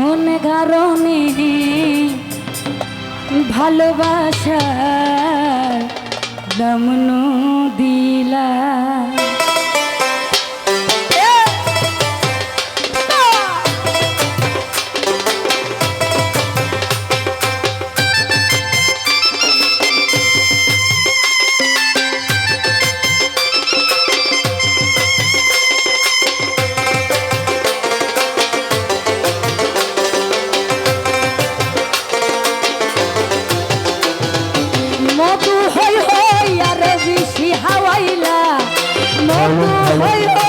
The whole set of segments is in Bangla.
কোন কারণে ভালোবাসা দমনু দিলা Hey,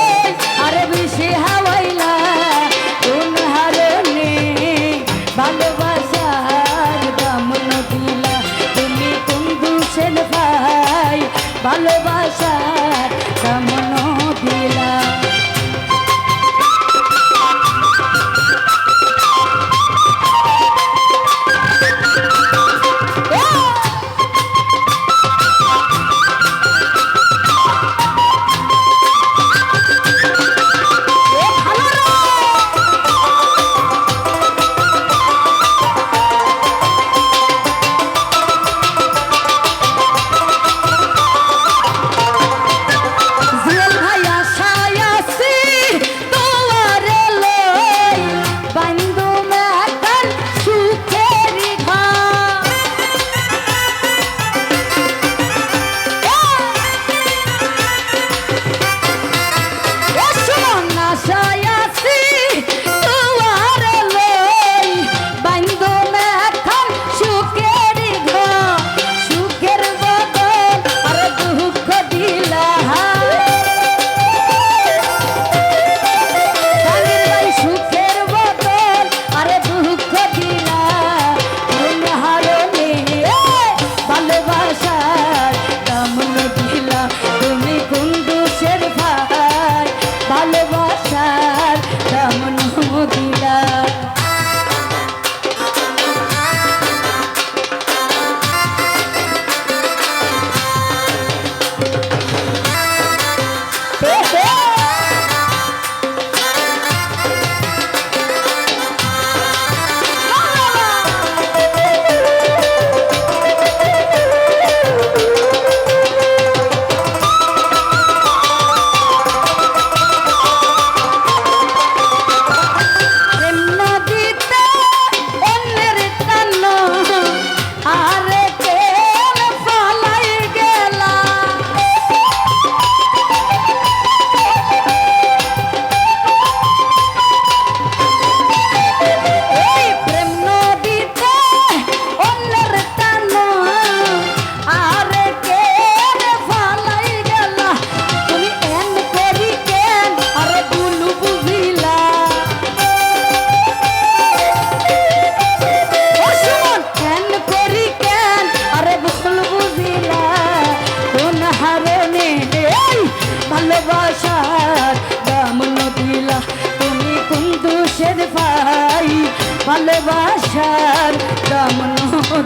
ভালোবাসার দাম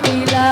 দিলা